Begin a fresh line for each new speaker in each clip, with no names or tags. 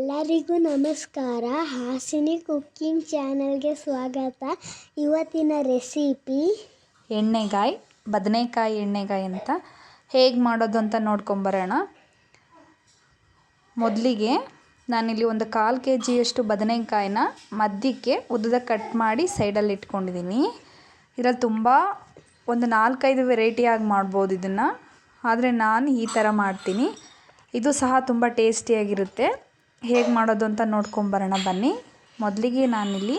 ಎಲ್ಲರಿಗೂ ನಮಸ್ಕಾರ. ಹಾಸಿನಿ ಕುಕ್ಕಿಂಗ್ ಚಾನಲ್ಗೆ ಸ್ವಾಗತ. ಇವತ್ತಿನ ರೆಸಿಪಿ
ಎಣ್ಣೆಗಾಯಿ, ಬದನೆಕಾಯಿ ಎಣ್ಣೆಗಾಯಿ ಅಂತ ಹೇಗೆ ಮಾಡೋದು ಅಂತ ನೋಡ್ಕೊಂಬರೋಣ. ಮೊದಲಿಗೆ ನಾನಿಲ್ಲಿ ಒಂದು ಕಾಲು ಕೆ ಜಿಯಷ್ಟು ಬದನೆಕಾಯಿನ ಮಧ್ಯಕ್ಕೆ ಉದ್ದದ ಕಟ್ ಮಾಡಿ ಸೈಡಲ್ಲಿ ಇಟ್ಕೊಂಡಿದ್ದೀನಿ. ಇದರಲ್ಲಿ ತುಂಬ ಒಂದು ನಾಲ್ಕೈದು ವೆರೈಟಿಯಾಗಿ ಮಾಡ್ಬೋದು ಇದನ್ನು. ಆದರೆ ನಾನು ಈ ಥರ ಮಾಡ್ತೀನಿ. ಇದು ಸಹ ತುಂಬ ಟೇಸ್ಟಿಯಾಗಿರುತ್ತೆ. ಹೇಗೆ ಮಾಡೋದು ಅಂತ ನೋಡ್ಕೊಂಬರೋಣ ಬನ್ನಿ. ಮೊದಲಿಗೆ ನಾನಿಲ್ಲಿ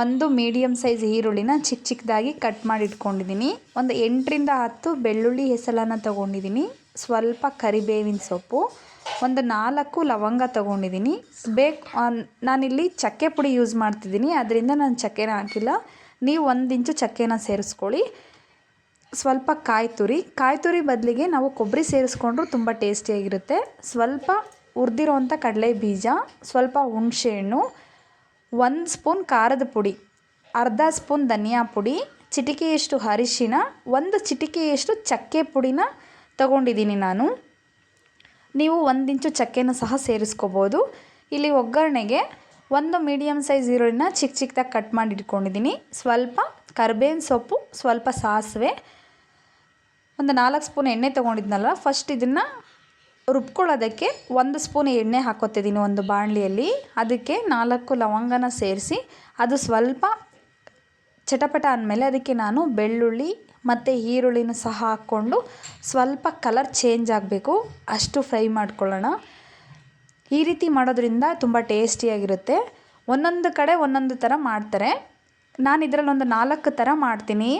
ಒಂದು ಮೀಡಿಯಮ್ ಸೈಜ್ ಈರುಳ್ಳಿನ ಚಿಕ್ಕ ಚಿಕ್ಕದಾಗಿ ಕಟ್ ಮಾಡಿ ಇಟ್ಕೊಂಡಿದ್ದೀನಿ. ಒಂದು ಎಂಟರಿಂದ ಹತ್ತು ಬೆಳ್ಳುಳ್ಳಿ ಹೆಸಲನ್ನು ತೊಗೊಂಡಿದ್ದೀನಿ. ಸ್ವಲ್ಪ ಕರಿಬೇವಿನ ಸೊಪ್ಪು, ಒಂದು ನಾಲ್ಕು ಲವಂಗ ತೊಗೊಂಡಿದ್ದೀನಿ. ಬೇಕು ನಾನಿಲ್ಲಿ ಚಕ್ಕೆ ಪುಡಿ ಯೂಸ್ ಮಾಡ್ತಿದ್ದೀನಿ. ಅದರಿಂದ ನಾನು ಚಕ್ಕೆನ ಹಾಕಿಲ್ಲ. ನೀವು ಒಂದು ಇಂಚು ಚಕ್ಕೆನ ಸೇರಿಸ್ಕೊಳ್ಳಿ. ಸ್ವಲ್ಪ ಕಾಯಿ ತುರಿ ಕಾಯಿ ತುರಿ ಬದಲಿಗೆ ನಾವು ಕೊಬ್ಬರಿ ಸೇರಿಸ್ಕೊಂಡ್ರೂ ತುಂಬ ಟೇಸ್ಟಿಯಾಗಿರುತ್ತೆ ಸ್ವಲ್ಪ ಹುರಿದಿರೋವಂಥ ಕಡಲೆ ಬೀಜ, ಸ್ವಲ್ಪ ಹುಣಸೆಹಣ್ಣು ಒಂದು ಸ್ಪೂನ್ ಖಾರದ ಪುಡಿ, ಅರ್ಧ ಸ್ಪೂನ್ ಧನಿಯಾ ಪುಡಿ, ಚಿಟಿಕೆಯಷ್ಟು ಅರಿಶಿನ ಒಂದು ಚಿಟಿಕೆಯಷ್ಟು ಚಕ್ಕೆ ಪುಡಿನ ತಗೊಂಡಿದ್ದೀನಿ ನಾನು. ನೀವು ಒಂದು ಇಂಚು ಚಕ್ಕೆನ ಸಹ ಸೇರಿಸ್ಕೋಬೋದು. ಇಲ್ಲಿ ಒಗ್ಗರಣೆಗೆ ಒಂದು ಮೀಡಿಯಮ್ ಸೈಜ್ ಈರುಳ್ಳಿನ ಚಿಕ್ಕ ಚಿಕ್ಕದಾಗಿ ಕಟ್ ಮಾಡಿ ಇಟ್ಕೊಂಡಿದ್ದೀನಿ. ಸ್ವಲ್ಪ ಕರ್ಬೇವಿನ ಸೊಪ್ಪು, ಸ್ವಲ್ಪ ಸಾಸಿವೆ, ಒಂದು ನಾಲ್ಕು ಸ್ಪೂನ್ ಎಣ್ಣೆ ತೊಗೊಂಡಿದ್ನಲ್ಲ ಫಸ್ಟ್ ಇದನ್ನು ರುಬ್ಕೊಳ್ಳೋದಕ್ಕೆ ಒಂದು ಸ್ಪೂನ್ ಎಣ್ಣೆ ಹಾಕೋತಿದ್ದೀನಿ ಒಂದು ಬಾಣಲಿಯಲ್ಲಿ. ಅದಕ್ಕೆ ನಾಲ್ಕು ಲವಂಗನ ಸೇರಿಸಿ ಅದು ಸ್ವಲ್ಪ ಚಟಪಟ ಅಂದಮೇಲೆ ಅದಕ್ಕೆ ನಾನು ಬೆಳ್ಳುಳ್ಳಿ ಮತ್ತು ಈರುಳ್ಳಿನ ಸಹ ಹಾಕ್ಕೊಂಡು ಸ್ವಲ್ಪ ಕಲರ್ ಚೇಂಜ್ ಆಗಬೇಕು. ಅಷ್ಟು ಫ್ರೈ ಮಾಡ್ಕೊಳ್ಳೋಣ. ಈ ರೀತಿ ಮಾಡೋದ್ರಿಂದ ತುಂಬ ಟೇಸ್ಟಿಯಾಗಿರುತ್ತೆ. ಒಂದೊಂದು ಕಡೆ ಒಂದೊಂದು ಥರ ಮಾಡ್ತಾರೆ. ನಾನು ಇದರಲ್ಲಿ ಒಂದು ನಾಲ್ಕು ಥರ ಮಾಡ್ತೀನಿ.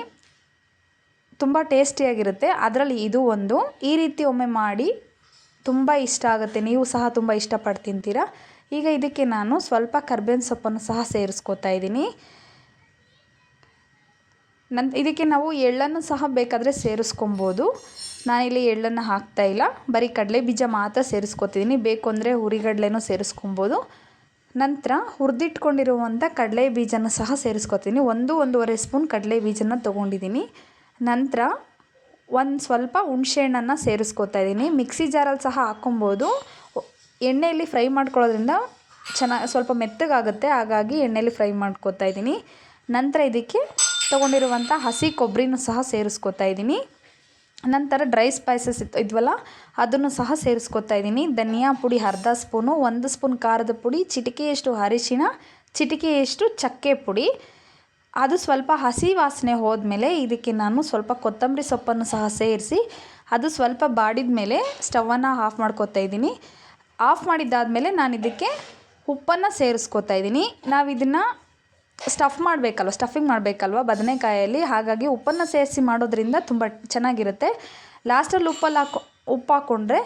ತುಂಬ ಟೇಸ್ಟಿಯಾಗಿರುತ್ತೆ. ಅದರಲ್ಲಿ ಇದು ಒಂದು. ಈ ರೀತಿ ಒಮ್ಮೆ ಮಾಡಿ ತುಂಬ ಇಷ್ಟ ಆಗುತ್ತೆ. ನೀವು ಸಹ ತುಂಬ ಇಷ್ಟಪಟ್ಟು ತಿಂತೀರ ಈಗ ಇದಕ್ಕೆ ನಾನು ಸ್ವಲ್ಪ ಕರ್ಬೇವಿನ ಸೊಪ್ಪನ್ನು ಸಹ ಸೇರಿಸ್ಕೋತಾ ಇದ್ದೀನಿ. ನನ್, ಇದಕ್ಕೆ ನಾವು ಎಳ್ಳನ್ನು ಸಹ ಬೇಕಾದರೆ ಸೇರಿಸ್ಕೊಬೋದು. ನಾನಿಲ್ಲಿ ಎಳ್ಳನ್ನು ಹಾಕ್ತಾ ಇಲ್ಲ. ಬರೀ ಕಡಲೆ ಬೀಜ ಮಾತ್ರ ಸೇರಿಸ್ಕೊತಿದ್ದೀನಿ. ಬೇಕು ಅಂದರೆ ಹುರಿಗಡಲೆನೂ ಸೇರಿಸ್ಕೊಬೋದು. ನಂತರ ಹುರಿದಿಟ್ಕೊಂಡಿರುವಂಥ ಕಡಲೆ ಬೀಜನ ಸಹ ಸೇರಿಸ್ಕೊತೀನಿ ಒಂದು, ಒಂದೂವರೆ ಸ್ಪೂನ್ ಕಡಲೆ ಬೀಜನ ತೊಗೊಂಡಿದ್ದೀನಿ. ನಂತರ ಒಂದು ಸ್ವಲ್ಪ ಹುಣಸೆಹಣ್ಣನ್ನು ಸೇರಿಸ್ಕೊತಾ ಇದ್ದೀನಿ. ಮಿಕ್ಸಿ ಜಾರಲ್ಲಿ ಸಹ ಹಾಕ್ಕೊಬೋದು. ಎಣ್ಣೆಯಲ್ಲಿ ಫ್ರೈ ಮಾಡ್ಕೊಳ್ಳೋದ್ರಿಂದ ಚೆನ್ನಾಗಿ ಸ್ವಲ್ಪ ಮೆತ್ತಗಾಗುತ್ತೆ. ಹಾಗಾಗಿ ಎಣ್ಣೆಯಲ್ಲಿ ಫ್ರೈ ಮಾಡ್ಕೊತಾ ಇದ್ದೀನಿ. ನಂತರ ಇದಕ್ಕೆ ತೊಗೊಂಡಿರುವಂಥ ಹಸಿ ಕೊಬ್ಬರಿನೂ ಸಹ ಸೇರಿಸ್ಕೊತಾ ಇದ್ದೀನಿ. ನಂತರ ಡ್ರೈ ಸ್ಪೈಸಸ್ ಇತ್ತು, ಇದ್ವಲ್ಲ, ಅದನ್ನು ಸಹ ಸೇರಿಸ್ಕೊತಾ ಇದ್ದೀನಿ. ಧನಿಯಾ ಪುಡಿ ಅರ್ಧ ಸ್ಪೂನು, ಒಂದು ಸ್ಪೂನ್ ಖಾರದ ಪುಡಿ, ಚಿಟಿಕೆಯಷ್ಟು ಅರಿಶಿನ ಚಿಟಿಕೆಯಷ್ಟು ಚಕ್ಕೆ ಪುಡಿ. ಅದು ಸ್ವಲ್ಪ ಹಸಿ ವಾಸನೆ ಹೋದ್ಮೇಲೆ ಇದಕ್ಕೆ ನಾನು ಸ್ವಲ್ಪ ಕೊತ್ತಂಬರಿ ಸೊಪ್ಪನ್ನು ಸಹ ಸೇರಿಸಿ, ಅದು ಸ್ವಲ್ಪ ಬಾಡಿದ ಮೇಲೆ ಸ್ಟವನ್ನು ಆಫ್ ಮಾಡ್ಕೊತಾ ಇದ್ದೀನಿ. ಆಫ್ ಮಾಡಿದ್ದಾದಮೇಲೆ ನಾನು ಇದಕ್ಕೆ ಉಪ್ಪನ್ನು ಸೇರಿಸ್ಕೊತಾ ಇದ್ದೀನಿ. ನಾವು ಇದನ್ನು ಸ್ಟಫ್ ಮಾಡಬೇಕಲ್ವ, ಸ್ಟಫಿಂಗ್ ಮಾಡಬೇಕಲ್ವ ಬದನೆಕಾಯಲ್ಲಿ, ಹಾಗಾಗಿ ಉಪ್ಪನ್ನು ಸೇರಿಸಿ ಮಾಡೋದ್ರಿಂದ ತುಂಬ ಚೆನ್ನಾಗಿರುತ್ತೆ. ಲಾಸ್ಟಲ್ಲಿ ಉಪ್ಪಲ್ಲಿ ಹಾಕೊ, ಉಪ್ಪು ಹಾಕ್ಕೊಂಡ್ರೆ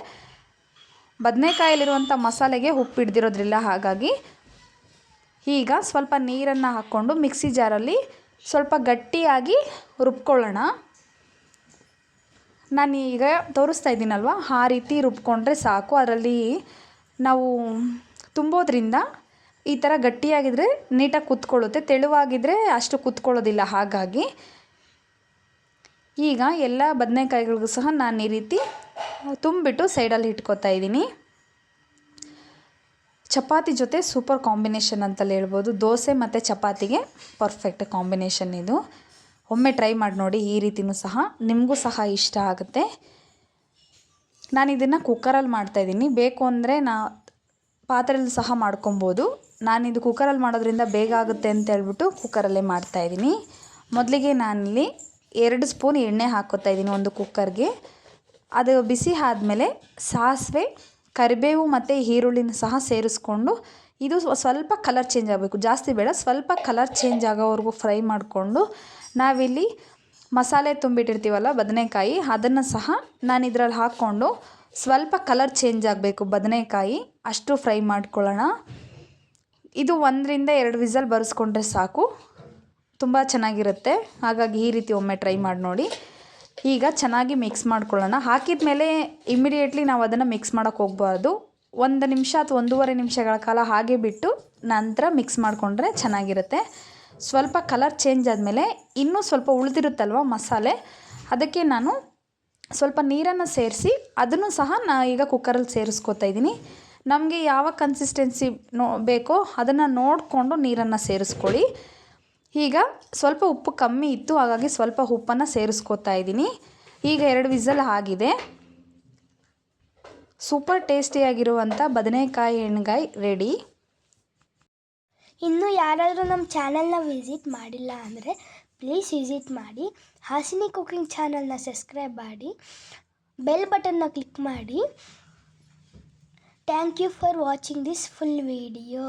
ಬದನೆಕಾಯಲ್ಲಿರುವಂಥ ಮಸಾಲೆಗೆ ಉಪ್ಪು ಹಿಡ್ದಿರೋದ್ರಿಲ್ಲ, ಹಾಗಾಗಿ ಈಗ ಸ್ವಲ್ಪ ನೀರನ್ನು ಹಾಕ್ಕೊಂಡು ಮಿಕ್ಸಿ ಜಾರಲ್ಲಿ ಸ್ವಲ್ಪ ಗಟ್ಟಿಯಾಗಿ ರುಬ್ಕೊಳ್ಳೋಣ. ನಾನು ಈಗ ತೋರಿಸ್ತಾ ಇದ್ದೀನಲ್ವ? ಆ ರೀತಿ ರುಬ್ಕೊಂಡ್ರೆ ಸಾಕು. ಅದರಲ್ಲಿ ನಾವು ತುಂಬೋದ್ರಿಂದ ಈ ಥರ ಗಟ್ಟಿಯಾಗಿದ್ದರೆ ನೀಟಾಗಿ ಕೂತ್ಕೊಳ್ಳುತ್ತೆ. ತೆಳುವಾಗಿದ್ದರೆ ಅಷ್ಟು ಕುತ್ಕೊಳ್ಳೋದಿಲ್ಲ. ಹಾಗಾಗಿ ಈಗ ಎಲ್ಲ ಬದನೆಕಾಯಿಗಳಿಗೂ ಸಹ ನಾನು ಈ ರೀತಿ ತುಂಬಿಟ್ಟು ಸೈಡಲ್ಲಿ ಇಟ್ಕೋತಾ ಇದ್ದೀನಿ. ಚಪಾತಿ ಜೊತೆ ಸೂಪರ್ ಕಾಂಬಿನೇಷನ್ ಅಂತಲೇ ಹೇಳ್ಬೋದು. ದೋಸೆ ಮತ್ತು ಚಪಾತಿಗೆ ಪರ್ಫೆಕ್ಟ್ ಕಾಂಬಿನೇಷನ್ ಇದು. ಒಮ್ಮೆ ಟ್ರೈ ಮಾಡಿ ನೋಡಿ, ಈ ರೀತಿಯೂ ಸಹ. ನಿಮಗೂ ಸಹ ಇಷ್ಟ ಆಗುತ್ತೆ. ನಾನು ಇದನ್ನು ಕುಕ್ಕರಲ್ಲಿ ಮಾಡ್ತಾಯಿದ್ದೀನಿ ಬೇಕು ಅಂದರೆ ನಾ ಪಾತ್ರೆಯಲ್ಲಿ ಸಹ ಮಾಡ್ಕೊಬೋದು. ನಾನಿದು ಕುಕ್ಕರಲ್ಲಿ ಮಾಡೋದ್ರಿಂದ ಬೇಗ ಆಗುತ್ತೆ ಅಂತ ಹೇಳ್ಬಿಟ್ಟು ಕುಕ್ಕರಲ್ಲೇ ಮಾಡ್ತಾಯಿದ್ದೀನಿ ಮೊದಲಿಗೆ ನಾನಿಲ್ಲಿ ಎರಡು ಸ್ಪೂನ್ ಎಣ್ಣೆ ಹಾಕೋತಾ ಇದ್ದೀನಿ ಒಂದು ಕುಕ್ಕರ್ಗೆ ಅದು ಬಿಸಿ ಆದಮೇಲೆ ಸಾಸಿವೆ ಕರಿಬೇವು ಮತ್ತು ಈರುಳ್ಳಿನ ಸಹ ಸೇರಿಸ್ಕೊಂಡು ಇದು ಸ್ವಲ್ಪ ಕಲರ್ ಚೇಂಜ್ ಆಗಬೇಕು. ಜಾಸ್ತಿ ಬೇಡ, ಸ್ವಲ್ಪ ಕಲರ್ ಚೇಂಜ್ ಆಗೋವರೆಗೂ ಫ್ರೈ ಮಾಡಿಕೊಂಡು ನಾವಿಲ್ಲಿ ಮಸಾಲೆ ತುಂಬಿಟ್ಟಿರ್ತೀವಲ್ಲ ಬದನೆಕಾಯಿ, ಅದನ್ನು ಸಹ ನಾನು ಇದರಲ್ಲಿ ಹಾಕ್ಕೊಂಡು ಸ್ವಲ್ಪ ಕಲರ್ ಚೇಂಜ್ ಆಗಬೇಕು ಬದನೆಕಾಯಿ, ಅಷ್ಟು ಫ್ರೈ ಮಾಡ್ಕೊಳ್ಳೋಣ. ಇದು ಒಂದರಿಂದ ಎರಡು ವಿಸಲ್ ಬರೆಸ್ಕೊಂಡ್ರೆ ಸಾಕು. ತುಂಬ ಚೆನ್ನಾಗಿರುತ್ತೆ. ಹಾಗಾಗಿ ಈ ರೀತಿ ಒಮ್ಮೆ ಟ್ರೈ ಮಾಡಿ ನೋಡಿ. ಈಗ ಚೆನ್ನಾಗಿ ಮಿಕ್ಸ್ ಮಾಡ್ಕೊಳ್ಳೋಣ. ಹಾಕಿದ ಮೇಲೆ ಇಮಿಡಿಯೇಟ್ಲಿ ನಾವು ಅದನ್ನು ಮಿಕ್ಸ್ ಮಾಡೋಕ್ಕೆ ಹೋಗ್ಬಾರ್ದು. ಒಂದು ನಿಮಿಷ ಅಥವಾ ಒಂದೂವರೆ ನಿಮಿಷಗಳ ಕಾಲ ಹಾಗೆ ಬಿಟ್ಟು ನಂತರ ಮಿಕ್ಸ್ ಮಾಡಿಕೊಂಡ್ರೆ ಚೆನ್ನಾಗಿರುತ್ತೆ. ಸ್ವಲ್ಪ ಕಲರ್ ಚೇಂಜ್ ಆದಮೇಲೆ ಇನ್ನೂ ಸ್ವಲ್ಪ ಉಳಿದಿರುತ್ತಲ್ವ ಮಸಾಲೆ? ಅದಕ್ಕೆ ನಾನು ಸ್ವಲ್ಪ ನೀರನ್ನು ಸೇರಿಸಿ ಅದನ್ನು ಸಹ ನಾ ಈಗ ಕುಕ್ಕರಲ್ಲಿ ಸೇರಿಸ್ಕೊತಾ ಇದ್ದೀನಿ. ನಮಗೆ ಯಾವ ಕನ್ಸಿಸ್ಟೆನ್ಸಿ ನೋ ಬೇಕೋ ಅದನ್ನು ನೋಡಿಕೊಂಡು ನೀರನ್ನು ಸೇರಿಸ್ಕೊಳ್ಳಿ. ಈಗ ಸ್ವಲ್ಪ ಉಪ್ಪು ಕಮ್ಮಿ ಇತ್ತು, ಹಾಗಾಗಿ ಸ್ವಲ್ಪ ಉಪ್ಪನ್ನು ಸೇರಿಸ್ಕೊತಾ ಇದ್ದೀನಿ. ಈಗ ಎರಡು ವಿಸಲ್ ಆಗಿದೆ. ಸೂಪರ್ ಟೇಸ್ಟಿಯಾಗಿರುವಂಥ ಬದನೆಕಾಯಿ ಎಣ್ಗಾಯಿ ರೆಡಿ
ಇನ್ನು ಯಾರಾದರೂ ನಮ್ಮ ಚಾನಲ್ನ ವಿಸಿಟ್ ಮಾಡಿಲ್ಲ ಅಂದರೆ ಪ್ಲೀಸ್ ವಿಸಿಟ್ ಮಾಡಿ. ಹಾಸಿನಿ ಕುಕಿಂಗ್ ಚಾನಲ್ನ ಸಬ್ಸ್ಕ್ರೈಬ್ ಮಾಡಿ. ಬೆಲ್ ಬಟನ್ನ ಕ್ಲಿಕ್ ಮಾಡಿ. Thank you for watching this full video.